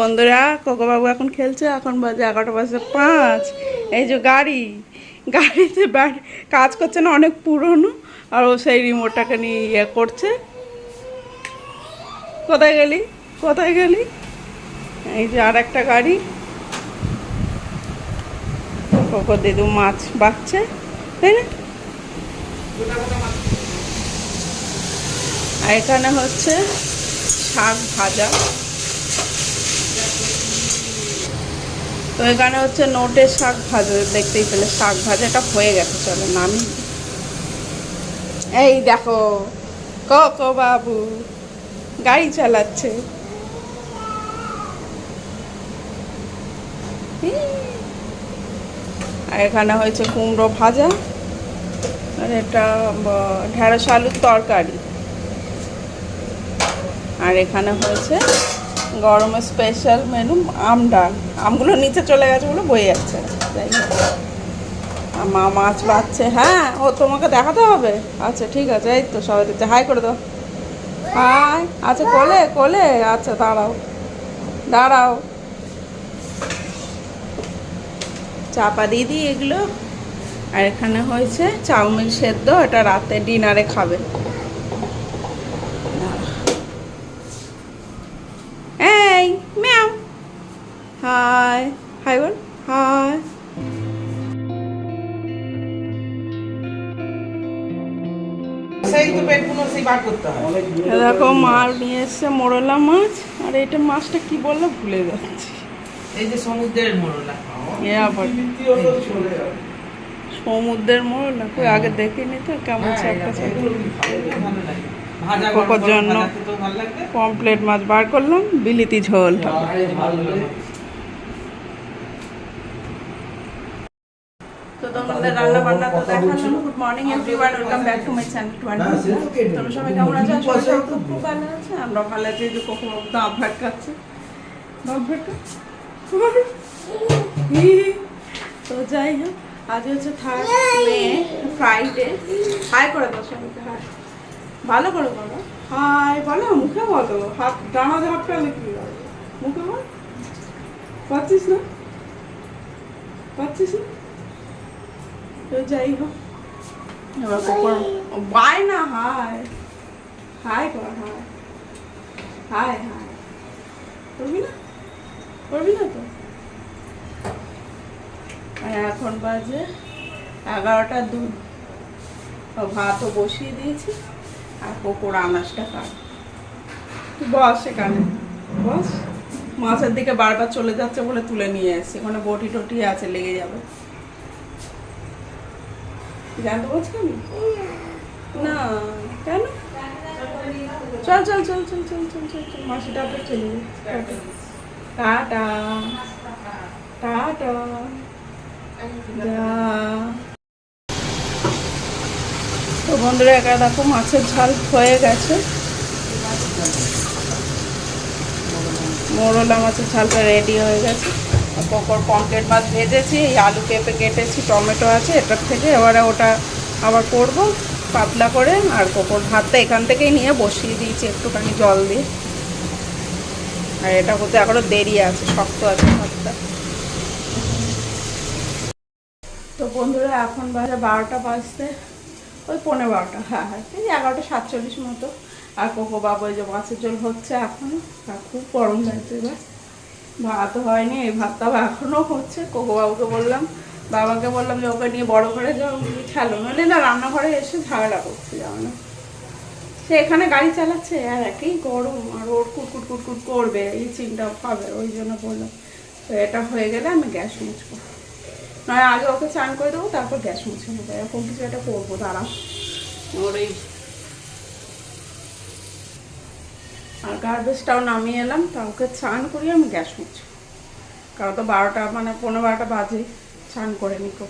বন্ধুরা, কোকোবাবু এখন খেলছে, এখন বাজে এগারোটা বাজে পাঁচ। এই যে গাড়ি, গাড়িতে ব্যাট- কাজ করছে না, অনেক পুরনো, আর ও সেই রিমোটটাকে নিয়ে ইয়ে করছে। কোথায় গেলি? কোথায় গেলি? এই যে আর একটা গাড়ি। কোকো দিদু মাছ বাচ্ছে, তাই না? এখানে হচ্ছে শাক ভাজা। তো এখানে হচ্ছে নোটে শাক ভাজা, দেখতেই পেলে শাক ভাজাটা হয়ে গেছে, চলো নামি। এই দেখো ক বাবু গাড়ি চালাচ্ছে। আর এখানে হয়েছে কুমড়ো ভাজা, আর এটা ঢেঁড়স আলুর তরকারি। আর এখানে হয়েছে গরমের স্পেশাল মেনু আম ডাল। আমগুলো নিচে চলে গেছে বলে বয়ে যাচ্ছে। মা মাছ বাচ্ছে হ্যাঁ ও তোমাকে দেখাতে হবে? আচ্ছা ঠিক আছে, এই তো সবাই দিচ্ছে। হাই করে দাও। হাই। আচ্ছা কোলে কোলে। আচ্ছা দাঁড়াও। দাঁড়াও। চাপা দিয়ে দিই এগুলো। আর এখানে হয়েছে চাউমিন সেদ্ধ। এটা রাতে ডিনারে খাবে এই ম্যাও হাই হাই বল হাই হয় দেখো মাল নিয়ে এসছে মোরলা মাছ আর এটা মাছটা কি বলল ভুলে যাচ্ছি। এই যে সমুদ্রের মোড়লা এ আবার সমুদ্রের মোরলা? কই আগে দেখিনি তো কেমন চাপটা গরম জন্য। পমপ্লেট মাছ বার করলাম বিলিতি ঝোল ভালো লাগে তো তোমাদের রান্না বান্না তো দেখালাম good morning everyone welcome back to my channel to তোমরা সবাই কেমন আছো? আশা করি সবাই খুব ভালো আছে। আমরা ভালো আছি যে কখনো দাঁত ভাটকাচ্ছে দাঁত ভাটকা তো যাই হোক আজ হচ্ছে থার্ড মে ফ্রাইডে হাই করে দাও সবাইকে হাই। ভালো করে বলো। হাই বলো মুখে বলো। হাত ডানা ঝাপটালে কি হবে? মুখে বল। পাচ্ছিস না? পাচ্ছিস না? তো যাই হোক। এবার কখন বাই না হাই হাই কর হাই হাই হাই করবি না করবি না তো আর এখন বাজে এগারোটা দু ভাতও বসিয়ে দিয়েছি আর কোকোর আনাজটা কাট বস সেখানে বস। মাছের দিকে বারবার চলে যাচ্ছে বলে তুলে নিয়ে এসছি ওখানে বটি টটি আছে লেগে যাবে। জানতে বলছি আমি? না, কেন? চল চল চল চল চল চল চল চল মাসিটা আপনি চলে টাটা। টাটা। তো বন্ধুরা, একা দেখো, মাছের ঝাল হয়ে গেছে। মোরলা মাছের ঝালটা রেডি হয়ে গেছে। পকর পমপ্লেট মাছ ভেজেছি, এই আলু পেঁপে কেটেছি, টমেটো আছে এটার থেকে। এবারে ওটা আবার করব পাতলা করে, আর কোকর ভাতটা এখান থেকেই নিয়ে বসিয়ে দিয়েছি একটুখানি জল দিয়ে। আর এটা হতে এখনও দেরি আছে, শক্ত আছে ভাতটা। তো বন্ধুরা, এখন বাজে বারোটা বাজতে, ওই পনেরো বারোটা হ্যাঁ হ্যাঁ এই এগারোটা সাতচল্লিশ মতো। আর কোকো বাবু যে মাছের জল হচ্ছে এখনও, আর খুব গরম লাগছে এবার। ভাত হয়নি, এই ভাতটা এখনও হচ্ছে। কোকো বাবুকে বললাম, বাবাকে বললাম যে ওকে নিয়ে বড় ঘরে যাও খেলো। নাহলে না, রান্নাঘরে এসে ঝামেলা করছে যাও না। সে এখানে গাড়ি চালাচ্ছে, আর একই গরম, আর ওর কুটকুট কুটকুট করবে, এই চিন্তা পাবে, ওই জন্য বললাম, তো এটা হয়ে গেলে আমি গ্যাস মুছবো। নয়, আগে ওকে চান করে দেবো, তারপর গ্যাস মুছে নেব, এরকম কিছু একটা করব দাঁড়া ওর এই আর গার্বেজটাও নামিয়ে এলাম, তা ওকে চান করিয়ে আমি গ্যাস মুছি। কারণ তো বারোটা মানে পনেরো বারোটা বাজে চান করে নিকো।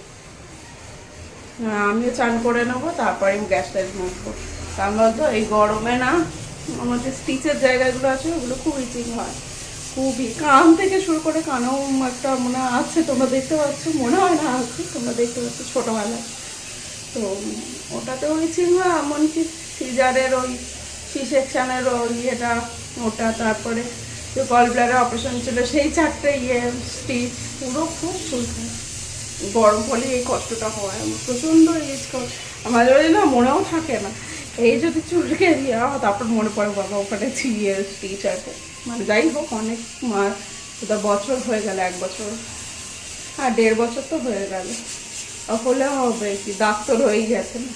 আমিও চান করে নেব, তারপরে আমি গ্যাসটা মুছবো। কারণ বলতো, এই গরমে না আমাদের স্টিচের জায়গাগুলো আছে, ওগুলো খুব ইচিং হয়। খুবই কান থেকে শুরু করে কানেও একটা মনে আছে, তোমরা দেখতে পাচ্ছ, মনে হয় না আছে, তোমরা দেখতে পাচ্ছ ছোটোবেলায়। তো ওটাতেও ইচিং হয়, এমনকি সিজারের ওই সি সেকশানের ইয়েটা, ওটা, তারপরে যে গল ব্লাডার অপারেশন ছিল, সেই চারটে ইয়ে স্টিচ পুরো খুব সুন্দর। গরম হলে এই কষ্টটা হয় প্রচণ্ড এজ মাঝে মাঝে না মনেও থাকে না। এই যদি চুলকে দিয়ে তারপর মনে পড়ে, বাবা, ওখানে ইয়ে স্টিচ আছে মানে যাই হোক, অনেক মাস ওটা বছর হয়ে গেল, এক বছর। আর দেড় বছর তো হয়ে গেল। হলে হবে কি ডাক্তার হয়েই গেছে। না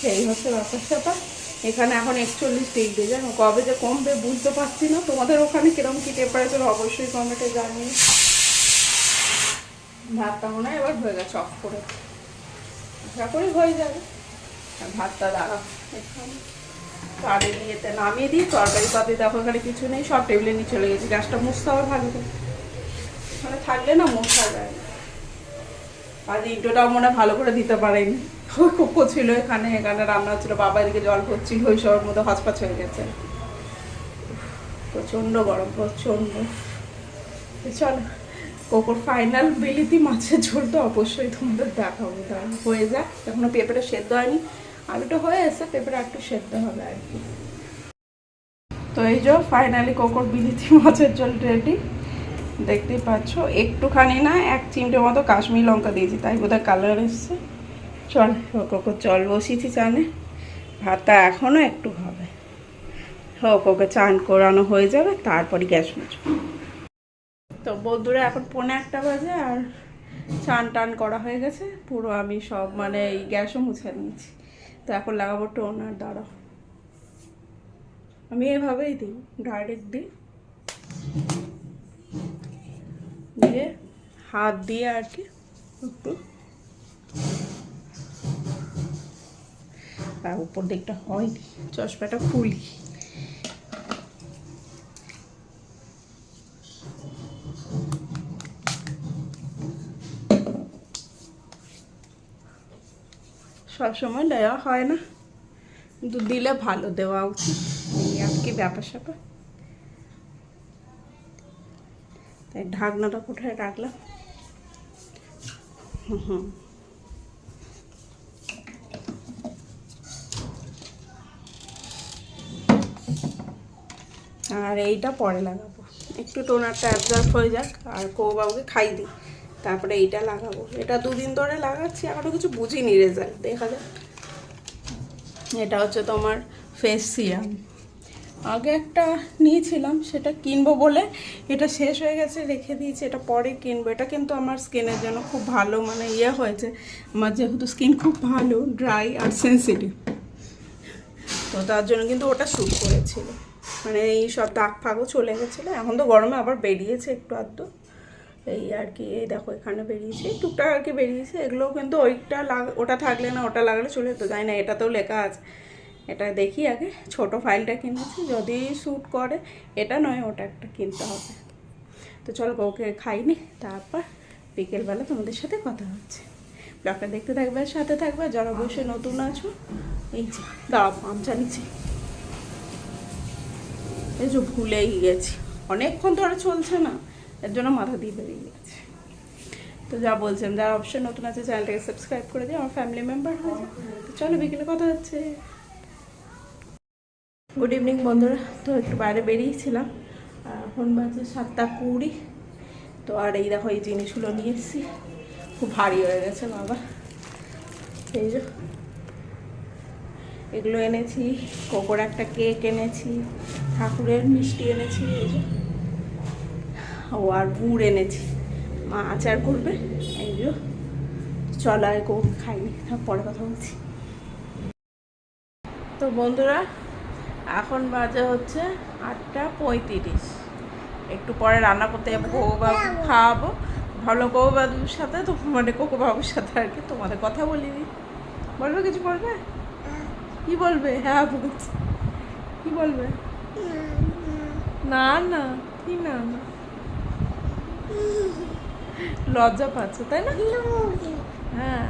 সেই হচ্ছে ব্যাপার স্যাপার এখানে এখন একচল্লিশ ডিগ্রি জানো? কবে যে কমবে বুঝতে পারছি না। তোমাদের ওখানে কীরকম কি টেম্পারেচার অবশ্যই কমেটে জানিয়ে ভাতটা মনে হয় এবার হয়ে গেছে অফ করে। আশা করি হয়ে যাবে। ভাতটা এখানে। কারে দিয়েতে নামিয়ে দিই, তরকারি পাতি দেখো এখানে কিছু নেই, সব টেবিলে নিয়ে চলে গেছি গ্যাসটা মুছতে হবে ভালো করে। মানে থাকলে না মোছা যায়। আজ ইন্টোটাও মনে ভালো করে দিতে পারেনি। কোকো ছিল এখানে এখানে রান্না হচ্ছিল, বাবা এদিকে জল করছিল ওই সবের মধ্যে হসপাচ হয়ে গেছে। প্রচণ্ড গরম, প্রচণ্ড। চলো, কোকোর ফাইনাল বিলিতি মাছের ঝোল তো অবশ্যই তোমাদের দেখাবো। দাঁড়া হয়ে যাক, এখনও পেঁপেটা সেদ্ধ হয়নি। আলুটা হয়ে এসে পেঁপেটা একটু সেদ্ধ হবে আর কি। তো এই যে ফাইনালি কোকোর বিলিতি মাছের ঝোল রেডি দেখতেই পাচ্ছ। একটুখানি না এক চিমটে মতো কাশ্মীর লঙ্কা দিয়েছি, তাই বোধহয় কালার এসছে। চল কোকো, চল বসিয়েছি চানে। ভাতটা এখনও একটু হবে। হোক ওকে চান করানো হয়ে যাবে তারপরে গ্যাস মুছবো। তো বন্ধুরা, এখন পৌনে একটা বাজে আর চান টান করা হয়ে গেছে। পুরো আমি সব মানে এই গ্যাসও মুছে নিয়েছি। তো এখন লাগাবো টোনার দ্বারা আমি এভাবেই দিই ডাইরেক্ট দিই। দিয়ে হাত দিয়ে আর কি একটু আর উপর দিকটা হয়নি, চশমাটা খুলি। সবসময় দেওয়া হয় না কিন্তু দিলে ভালো দেওয়া উচিত। আর কি ব্যাপার স্যাপার তাই ঢাকনাটা কোথায় রাখলাম? হুম আর এইটা পরে লাগাবো। একটু টোনারটা অ্যাবজর্ব হয়ে যাক, আর কৌবাবুকে খাই দিই। তারপরে এইটা লাগাবো। এটা দুদিন ধরে লাগাচ্ছি এখনও কিছু বুঝিনি রেজাল্ট দেখা যাক। এটা হচ্ছে তোমার ফেস সিরাম আগে একটা নিয়েছিলাম, সেটা কিনবো বলে। এটা শেষ হয়ে গেছে, রেখে দিয়েছি, এটা পরে কিনবো। এটা কিন্তু আমার স্কিনের জন্য খুব ভালো মানে ইয়ে হয়েছে। আমার যেহেতু স্কিন খুব ভালো ড্রাই আর সেন্সিটিভ তো তার জন্য কিন্তু ওটা শ্যুট করেছিল। মানে এই সব দাগ ফাগও চলে গেছিল। এখন তো গরমে আবার বেরিয়েছে একটু আধটু। এই আর কি, এই দেখো এখানে বেরিয়েছে। টুকটাক আর কি বেরিয়েছে। এগুলোও কিন্তু ওইটা লাগ, ওটা থাকলে না, ওটা লাগলে চলে যেত, জানি না, এটাতেও লেখা আছে। এটা দেখি আগে। ছোট ফাইলটা কিনেছি, যদি শ্যুট করে, এটা নয়, ওটা একটা কিনতে হবে। তো চল ওকে খাইনি তারপর বিকেলবেলা তোমাদের সাথে কথা হচ্ছে। ব্লগটা দেখতে থাকবে, সাথে থাকবে, যারা বসে নতুন আছো, এই যে দাঁড়াও পামচা নিচে। এই যে ভুলেই গেছি। অনেকক্ষণ ধরে চলছে না, এর জন্য মাথা দিয়ে বেরিয়ে গেছে। তো যা বলছেন যারা অবশ্যই নতুন আছে, চ্যানেলটাকে সাবস্ক্রাইব করে দিয়ে আমার ফ্যামিলি মেম্বার হয়ে যায় তো চলো বিকেলে কথা হচ্ছে। গুড ইভিনিং বন্ধুরা। তো একটু বাইরে বেরিয়েছিলাম এখন বাজে সাতটা কুড়ি। তো আর এই দেখো, এই জিনিসগুলো নিয়ে এসেছি। খুব ভারী হয়ে গেছে, বাবা। এই যে, এগুলো এনেছি, কোকোর একটা কেক এনেছি, ঠাকুরের মিষ্টি এনেছি, এই যে। ও, আর গুড় এনেছি। মা আচার করবে, এই যে। চল আর কোক খাইনি পরে কথা বলছি। তো বন্ধুরা এখন বাজে হচ্ছে আটটা পঁয়ত্রিশ। একটু পরে রান্না করতে যাব কোকো বাবু খাওয়াবো। ভালো কোকো বাবুর সাথে তো মানে বাবুর সাথে আর কি, তোমাদের কথা বলিনি। বলবে কিছু বলবে? কি বলবে? হ্যাঁ বলছি। কি বলবে? না না, কি না না। লজ্জা পাচ্ছ, তাই না? হ্যাঁ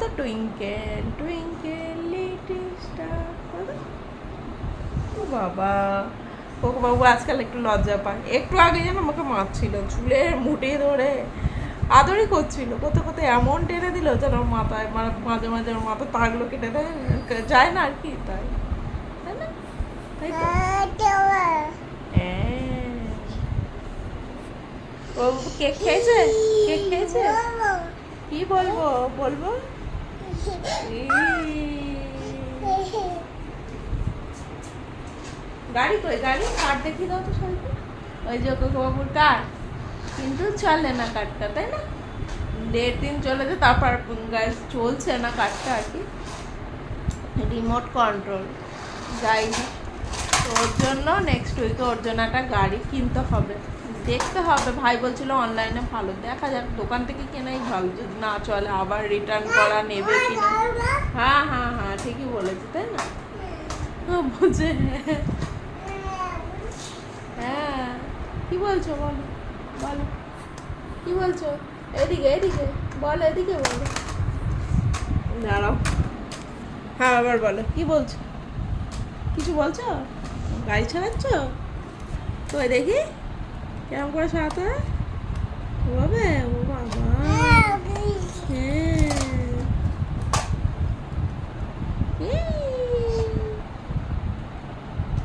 তো টুইঙ্কেল টুইঙ্কেল, লিটিল স্টার ও বাবা। কোকো বাবু আজকাল একটু লজ্জা পায়। একটু আগে যেন আমাকে মারছিল চুলের মুটে ধরে আদরই করছিল। কোথাও কোথাও এমন টেনে দিল যেন মাথায় মাঝে মাঝে ওর মাথা তাগলো কেটে দেয়। যায় না আর কি তাই। তাই না? হ্যাঁ। ও কেক খেয়েছে? কেক খেয়েছে? কি বলব? বলব? গাড়ি কই? গাড়ি? কার দেখিয়ে দাও তো সবাইকে। ওই যে বাবুর কার? কিন্তু চলে না কারটা তাই না? দেড় দিন চলেছে তারপর গাছ চলছে না কারটা আর কি। রিমোট কন্ট্রোল যাই না ওর জন্য নেক্সট উইকে ওর জন্য একটা গাড়ি কিনতে হবে। দেখতে হবে ভাই বলছিল অনলাইনে ভালো। দেখা যাক দোকান থেকে কেনাই ভালো। যদি না চলে আবার রিটার্ন করা নেবে কিনা। হ্যাঁ হ্যাঁ হ্যাঁ ঠিকই বলেছি তাই না? হ্যাঁ, বুঝে হ্যাঁ। কি বলছো বলো বলো। কি বলছো? এদিকে এদিকে, বলো এদিকে বলো। দাঁড়াও। হ্যাঁ আবার বলো। কি বলছো? কিছু বলছো? গাড়ি চালাচ্ছ? তো দেখি? কেমন করে চালাতে ওভাবে ও বাবা। হ্যাঁ।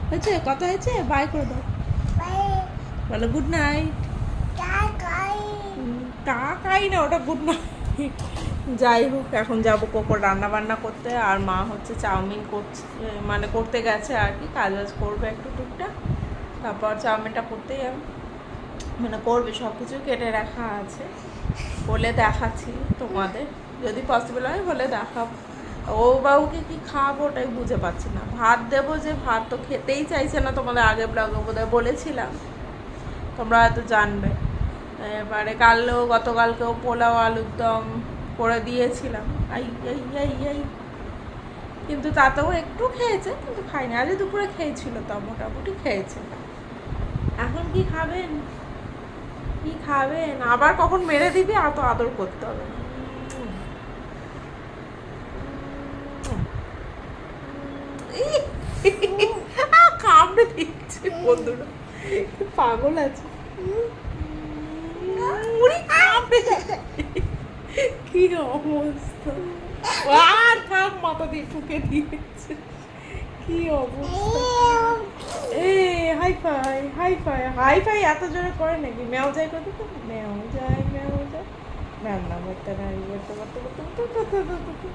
হয়েছে? কথা হয়েছে? বাই করে দাও। বলো গুড নাইট কাকাই না, ওটা গুড নাইট যাই হোক, এখন যাব কোকো রান্না বান্না করতে, আর মা হচ্ছে চাউমিন করছে মানে করতে গেছে আর কি কাজ বাজ করবে একটু টুকটাক। তারপর চাউমিনটা করতে যাবে মানে করবে সব কিছু কেটে রাখা আছে। বলে দেখাচ্ছি তোমাদের। যদি পসিবল হয়, বলে দেখাবো। ও বাবুকে কি খাওয়াবো ওটাই বুঝে পাচ্ছি না। ভাত দেবো যে ভাত তো খেতেই চাইছে না তোমাদের আগে ব্লগে বোধহয় বলেছিলাম। তোমরা হয়তো জানবে এবারে কালও গতকালকেও পোলাও আলুর দম করে দিয়েছিলাম আই আই আই আই কিন্তু তাতেও একটু খেয়েছে কিন্তু খাইনি আজ দুপুরে খেয়েছিল তো মোটামুটি খেয়েছে এখন কি খাবেন কি খাবেন আবার কখন মেরে দিবি এত আদর করতে হবে কামড়ে দিচ্ছে বন্ধুরা পাগল আছে কি অবস্থা? আর থাম মাথা দিয়ে ঠুকে দিয়েছে। কি অবস্থা? এ, high five high five high five এত জোরে করে নাকি? ম্যাও যায় কত তো ম্যাও যায় ম্যাও যায় করতে না করতে করতে করতে করতে করতে।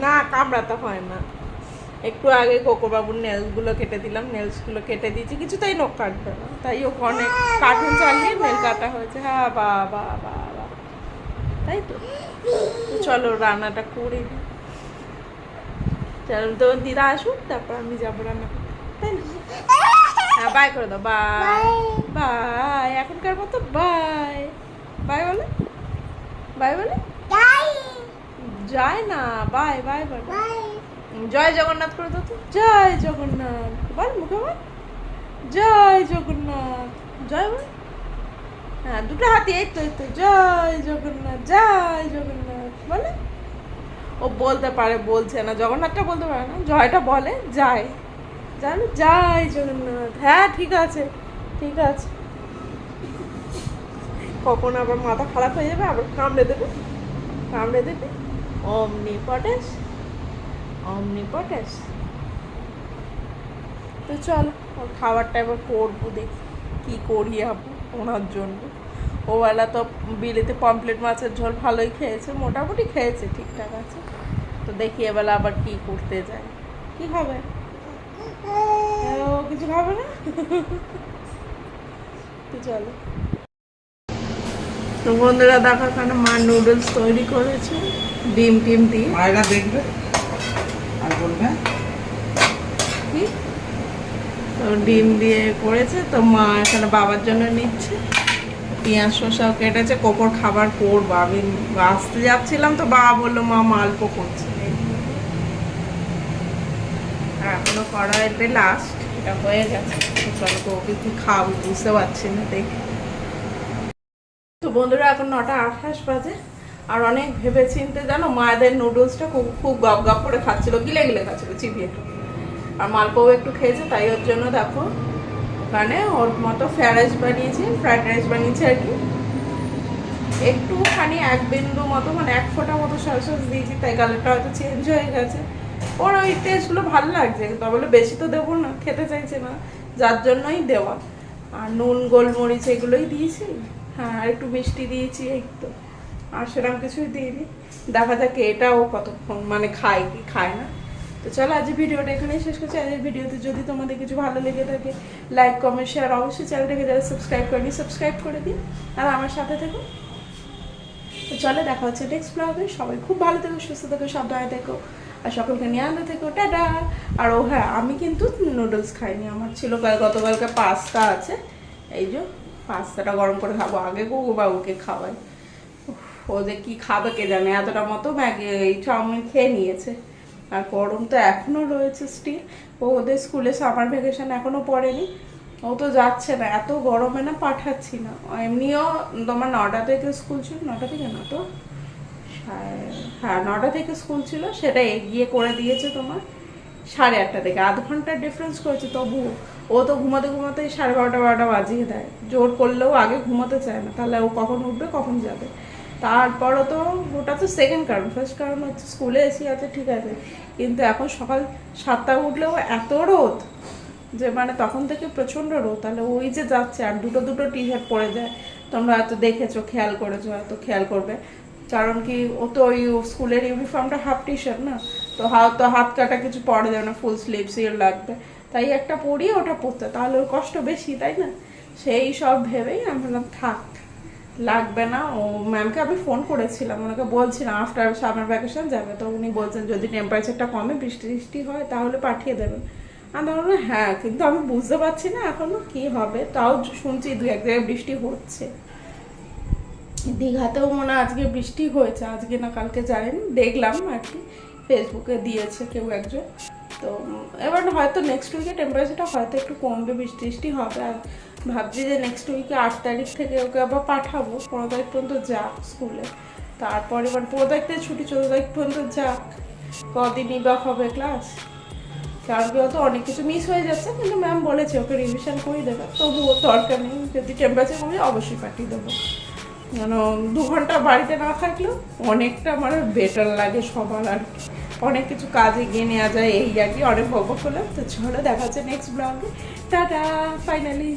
না, কামড়াতে হয় না। একটু আগে কোকো বাবুর নেলসগুলো কেটে দিলাম নেলসগুলো কেটে দিয়েছি কিছুতেই নখ কাটবে না। তাই ও অনেক কার্টুন চালিয়ে নেল কাটা হয়েছে। হ্যাঁ বা বা বা তাই তো? চলো রান্নাটা করে চলো তো দিদা আসুক তারপর আমি যাব রান্না করতে। তাই না? হ্যাঁ বাই করে দাও। বাই বাই এখনকার মতো বাই বাই বলে? বাই বলে? যায় না। বাই বাই বলে। জয় জগন্নাথ করে দাও তো। জয় জগন্নাথ। বল, মুখে বল। জয় জগন্নাথ। জয় বল। হ্যাঁ দুটো হাতি, এই তো এই তো। জয় জগন্নাথ জয় জগন্নাথ। বলে? ও বলতে পারে, বলছে না। জগন্নাথটা বলতে পারে না। জয়টা বলে, যায়। জানো? জয় জগন্নাথ। হ্যাঁ ঠিক আছে ঠিক আছে। কখন আবার মাথা খারাপ হয়ে যাবে, আবার কামড়ে দেবে। কামড়ে দেবে। অমনি পটেশ। অমনি পটেশ তো চল, ওর খাবারটা এবার করব, দেখি কী করি ওনার জন্য। ওবেলা তো বিলেতে পমপ্লেট মাছের ঝোল ভালোই খেয়েছে, মোটামুটি খেয়েছে, ঠিকঠাক আছে। তো দেখি এবেলা আবার কি করতে যায়। কি ও, কিছু খাবে না? তো চলো। তো বন্ধুরা, দেখো এখানে মা নুডলস তৈরি করেছে, ডিম টিম দিয়ে। মায়েরা দেখবে? আর তো ডিম দিয়ে করেছে, তো মা এখানে বাবার জন্য নিচ্ছে। পেঁয়াজ শসাও কেটেছে কোপর খাবার করব। আমি আসতে যাচ্ছিলাম তো বাবা বলল, মা, মাল্প করছে। এখনও কড়াইতে লাস্ট এটা হয়ে গেছে। চলো ওকে কি খাব বুঝতে পারছি না, দেখি। তো বন্ধুরা, এখন নটা আঠাশ বাজে। আর অনেক ভেবে চিনতে জানো, মায়েদের নুডলসটা খুব খুব গপ গপ করে খাচ্ছিলো, গিলে গিলে খাচ্ছিল, চিবিয়ে আর মালপোও একটু খেয়েছে, তাই ওর জন্য দেখো, ওখানে ওর মতো ফ্রাইড রাইস বানিয়েছি ফ্রাইড রাইস বানিয়েছি আর কি। একটুখানি এক বিন্দু মতো মানে এক ফোঁটা মতো সস সস দিয়েছি, তাই কালারটা হয়তো চেঞ্জ হয়ে গেছে। ওর ওই টেস্টগুলো ভালো লাগছে তবে বেশি তো দেবো না, খেতে চাইছে না, যার জন্যই দেওয়া। আর নুন, গোলমরিচ এগুলোই দিয়েছি। হ্যাঁ আর একটু মিষ্টি দিয়েছি, এই তো। আর সেরকম কিছুই দিইনি। দেখা যাক এটাও কতক্ষণ মানে খায় কি খায় না। তো চলো আজ ভিডিওটা এখানেই শেষ করছি। আজকের ভিডিওতে যদি তোমাদের কিছু ভালো লেগে থাকে লাইক কমেন্ট শেয়ার অবশ্যই চ্যানেলটাকে যারা সাবস্ক্রাইব করেনি সাবস্ক্রাইব করে দিন। আর আমার সাথে থেকো। তো চলে, দেখা হচ্ছে নেক্সট ব্লগে সবাই খুব ভালো থেকো, সুস্থ থেকো সব সাবধানে থেকো। আর সকলকে নিয়ে আনন্দ থেকো। টাটা! আর ও হ্যাঁ আমি কিন্তু নুডলস খাইনি। আমার ছিল কাল- গতকালকে পাস্তা আছে। এই যে, পাস্তাটা গরম করে খাব। আগে গো বাবুকে খাওয়াই। ও যে কি খাবে কে জানে, এতটা মতো ম্যাগি, এই চাউমিন খেয়ে নিয়েছে। আর গরম তো এখনও রয়েছে স্টিল ও ওদের স্কুলে সামার ভ্যাকেশন এখনও পড়েনি। ও তো যাচ্ছে না, এত গরমে না পাঠাচ্ছি না। এমনিও তোমার নটা থেকে স্কুল ছিল, নটা থেকে না তো? হ্যাঁ নটা থেকে স্কুল ছিল, সেটা এগিয়ে করে দিয়েছে তোমার সাড়ে আটটা থেকে। আধ ঘণ্টার ডিফারেন্স করেছে, তবু ও তো ঘুমাতে ঘুমাতে সাড়ে বারোটা বারোটা বাজিয়ে দেয়। জোর করলেও আগে ঘুমাতে চায় না, তাহলে ও কখন উঠবে, কখন যাবে? তারপরও তো ওটা তো সেকেন্ড কারণ। ফার্স্ট কারণ হচ্ছে স্কুলে এসি আছে ঠিক আছে। কিন্তু এখন সকাল সাতটা উঠলেও এত রোদ যে মানে তখন থেকে প্রচণ্ড রোদ। তাহলে ওই যে যাচ্ছে আর দুটো দুটো টি শার্ট পরে যায়। তোমরা হয়তো দেখেছ, খেয়াল করেছ, হয়তো খেয়াল করবে। কারণ কি ও তো ওই স্কুলের ইউনিফর্মটা হাফ টি শার্ট না? তো হাত তো হাত কাটা কিছু পরে যাবে না ফুল স্লিভস এর লাগবে। তাই একটা পরিয়ে ওটা পরতে তাহলে ওর কষ্ট বেশি, তাই না? সেই সব ভেবেই আমি থাক। লাগবে না। ও ম্যামকে আমি ফোন করেছিলাম। ওনাকে বলছিলাম আফটার সামার ভ্যাকেশন যাবে। তো উনি বলছেন, যদি টেম্পারেচারটা কমে বৃষ্টি বৃষ্টি হয়, তাহলে পাঠিয়ে দেবেন। আমি বললাম হ্যাঁ কিন্তু আমি বুঝতে পারছি না এখনও কি হবে। তাও শুনছি দু এক জায়গায় বৃষ্টি হচ্ছে। দীঘাতেও মনে আজকে বৃষ্টি হয়েছে। আজকে না কালকে জানেন দেখলাম আর কি। ফেসবুকে দিয়েছে কেউ একজন। তো এবার হয়তো নেক্সট উইকে টেম্পারেচারটা হয়তো একটু কমবে বৃষ্টি বৃষ্টি হবে। আর ভাবছি যে নেক্সট উইকে আট তারিখ থেকে ওকে আবার পাঠাবো। পনেরো তারিখ পর্যন্ত যাক স্কুলে তারপরে এবার পনেরো তারিখ থেকে ছুটি, চোদ্দ তারিখ পর্যন্ত যাক। কদিনই বা হবে ক্লাস কারণ কি হয়তো অনেক কিছু মিস হয়ে যাচ্ছে, কিন্তু ম্যাম বলেছে ওকে রিভিশন করে দেবে। তবুও দরকার নেই, যদি টেম্পারেচার কমে অবশ্যই পাঠিয়ে দেবো। যেন দু ঘণ্টা বাড়িতে না থাকলেও অনেকটা আমার বেটার লাগে সবার আর কি। অনেক কিছু কাজে গিয়ে নেওয়া যায়, এই আর কি। অনেক বক হলো তো চলো দেখা যাচ্ছে নেক্সট ব্লগে টাটা ফাইনালি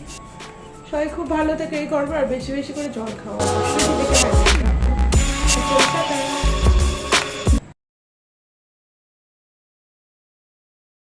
সবাই খুব ভালো থেকে এই করব আর বেশি বেশি করে জল খাওয়া